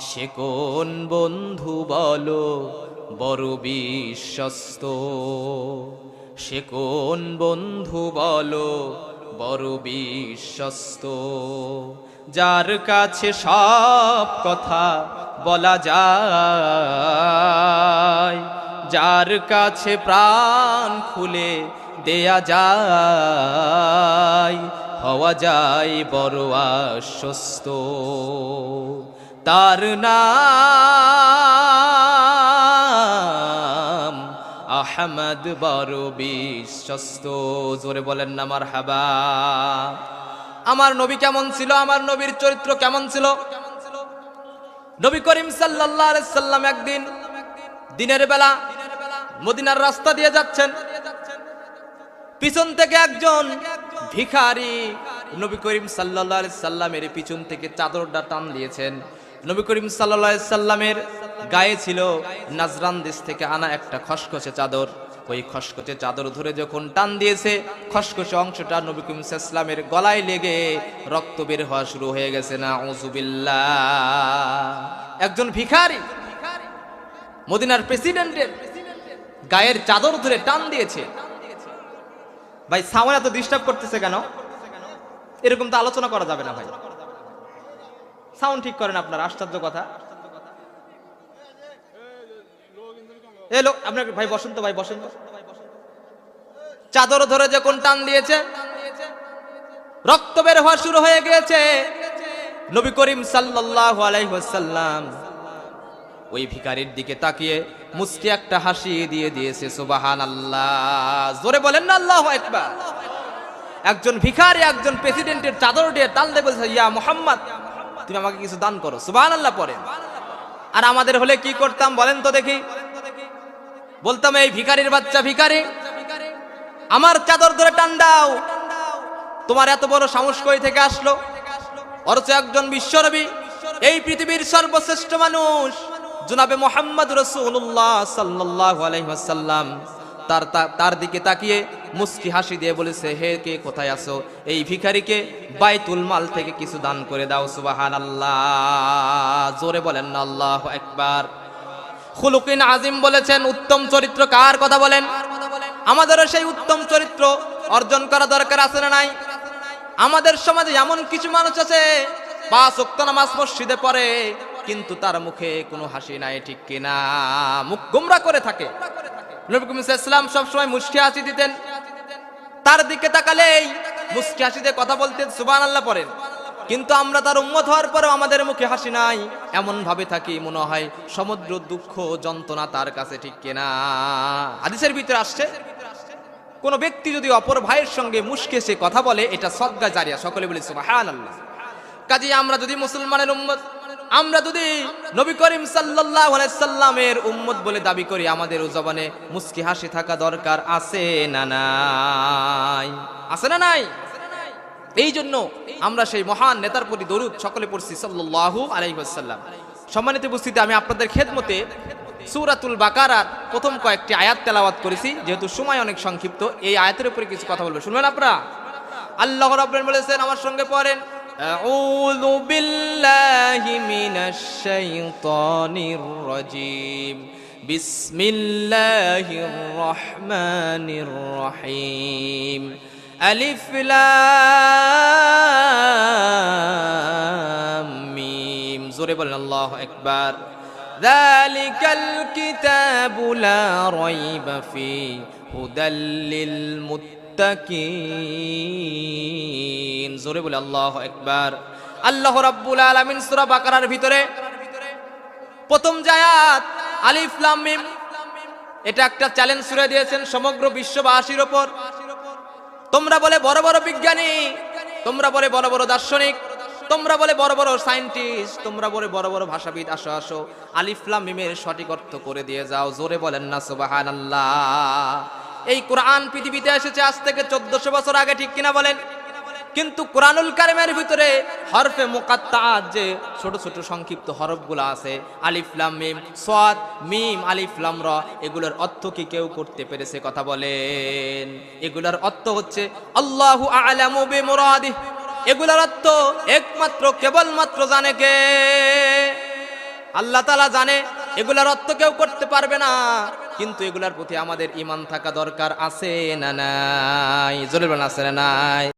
সে কোন বন্ধু বলো, বড় বিশ্বস্ত? সে কোন বন্ধু বলো, বড় বিশ্বস্ত? যার কাছে সব কথা বলা যায়, যার কাছে প্রাণ খুলে দেয়া যায়, হওয়া যায় বড় আশ্বস্ত। তার নাম আহমদ বড় বিশ্বস্ত। জোরে বলেন না আমার হাবা আমার নবী কেমন ছিল? আমার নবীর চরিত্র কেমন ছিল? নবী করিম আলাইহি সাল্লাম একদিন দিনের বেলা মদিনার রাস্তা দিয়ে যাচ্ছেন। পিছন থেকে একজন ভিখারি নবী করিম আলাইহি সাল্লামের পিছন থেকে চাদরটা টান দিয়েছেন। নবী করিম আলাইহি সাল্লামের গায়ে ছিল নাজরান দেশ থেকে আনা একটা খসখসে চাদর। ওই খসখসে চাদর ধরে যখন টান দিয়েছে, খসখসে অংশটা নবী করিম সাল্লামের গলায় লেগে রক্ত বের হওয়া শুরু হয়ে গেছে। না উজুবিল্লাহ একজন ভিখারি মদিনার প্রেসিডেন্টের গায়ের চাদর ধরে টান দিয়েছে। ভাই সাউন্ড এত ডিস্টার্ব করতেছে কেন? এরকম তো আলোচনা করা যাবে না ভাই। সাউন্ড ঠিক করেন আপনার, আশ্চর্য কথা। এলো আপনার ভাই বসন্ত ভাই বসন্ত চাদর ধরে যখন টান দিয়েছে, রক্ত বের হওয়া শুরু হয়ে গিয়েছে। নবী করিম সাল্লাল্লাহু আলাইহি ওই ভিখারির দিকে তাকিয়ে মুস্কি একটা হাসি দিয়ে দিয়েছে সুবাহান আল্লাহ জোরে বলেন না, আল্লাহ একবার একজন ভিখারি, একজন প্রেসিডেন্টের চাদর দিয়ে টাল দিয়ে বলছে, ইয়া মোহাম্মদ। তুমি আমাকে কিছু দান করো। সুবাহান আল্লাহ পরে আর আমাদের হলে কি করতাম বলেন তো দেখি। বলতাম, এই ভিখারির বাচ্চা ভিখারি, আমার চাদর ধরে টান দাও। তোমার এত বড় সাহস কই থেকে আসলো? অথচ একজন বিশ্বরবি এই পৃথিবীর সর্বশ্রেষ্ঠ মানুষ, জুনাবে মোহাম্মদ রসুল্লাহ সাল্লাহ আলহিহাসাল্লাম তার তার দিকে তাকিয়ে মুস্কি হাসি দিয়ে বলেছে, হে কে, কোথায় আসো এই ভিখারিকে বাইতুল মাল থেকে কিছু দান করে দাও সুবাহান আল্লাহ জোরে বলেন, আল্লাহ একবার খুলুকিন আজিম বলেছেন, উত্তম চরিত্র কার কথা বলেন? আমাদেরও সেই উত্তম চরিত্র অর্জন করা দরকার আছে না নাই? আমাদের সমাজে এমন কিছু মানুষ আছে, পাঁচ ওয়াক্ত নামাজ মসজিদে পড়ে, কিন্তু তার মুখে কোনো হাসি নাই, ঠিক কিনা? মুখ গুমরা করে থাকে। নবী ইসলাম সবসময় মুষ্টি হাসি দিতেন। তার দিকে তাকালেই মুষ্টি হাসি দিয়ে কথা বলতেন সুবান আল্লাহ পড়েন। কিন্তু আমরা তার উম্মত হওয়ার পরেও আমাদের মুখে হাসি নাই। এমন ভাবে থাকি মনে হয় সমুদ্র দুঃখ যন্ত্রণা তার কাছে ঠিক কেনা। হাদিসের ভিতরে আসছে, কোন ব্যক্তি যদি অপর ভাইয়ের সঙ্গে মুশকে সে কথা বলে, এটা সদ্গা জারিয়া, সকলে বলি আল্লাহ কাজে আমরা যদি মুসলমানের উম্মত আমরা যদি নবী করিম সাল্লাল্লাহু আলাইহি সাল্লামের উম্মত বলে দাবি করি, আমাদের ও জবানে মুস্কি হাসি থাকা দরকার আছে না নাই? আছে না নাই? এই জন্য আমরা সেই মহান নেতার প্রতি দরুদ সকলে পড়ছি সাল্লাল্লাহু আলাইহি ওয়াসাল্লাম। সম্মানিত উপস্থিতি, আমি আপনাদের খেদমতে সূরাতুল বাকারার প্রথম কয়েকটি আয়াত তেলাওয়াত করেছি, যেহেতু সময় অনেক সংক্ষিপ্ত, এই আয়াতের উপরে কিছু কথা বলব। শুনবেন আপনারা? আল্লাহ রাব্বুল বলেছেন, আমার সঙ্গে পড়েন أعوذ بالله من الشيطان الرجيم. بسم الله الرحمن الرحيم. ألف لام ميم. زرب الله أكبر. ذلك الكتاب لا ريب فيه. هدى للمتقين. মুত্তাকিন। জোরে বলে আল্লাহ একবার আল্লাহ রাব্বুল আলামিন সূরা বাকারার ভিতরে প্রথম জায়াত আলিফ লাম মিম, এটা একটা চ্যালেঞ্জ ছুড়ে দিয়েছেন সমগ্র বিশ্ববাসীর ওপর। তোমরা বলে বড় বড় বিজ্ঞানী, তোমরা বলে বড় বড় দার্শনিক, তোমরা বলে বড় বড় সায়েন্টিস্ট, তোমরা বলে বড় বড় ভাষাবিদ, আসো আসো। আলিফলাম মিমের সঠিক অর্থ করে দিয়ে যাও, জোরে বলেন না সুবাহান আল্লাহ এই কোরআন পৃথিবীতে এসেছে আজ থেকে চোদ্দশো বছর আগে, ঠিক কিনা বলেন? কিন্তু কোরআনুল কারিমের ভিতরে হরফে মুকাত্তাআত যে ছোট ছোট সংক্ষিপ্ত হরফগুলো আছে আলিফলাম মিম, সাদ, মিম আলিফলাম র, এগুলোর অর্থ কি কেউ করতে পেরেছে কথা বলেন? এগুলোর অর্থ হচ্ছে আল্লাহু আ'লামু বিমুরাদিহ। এগুলোর অর্থ একমাত্র, কেবলমাত্র জানে কে? আল্লাহ তালা জানে এগুলার অর্থ কেউ করতে পারবে না। কিন্তু এগুলার প্রতি আমাদের ইমান থাকা দরকার আছে না নাই? জোরে আছে না নাই?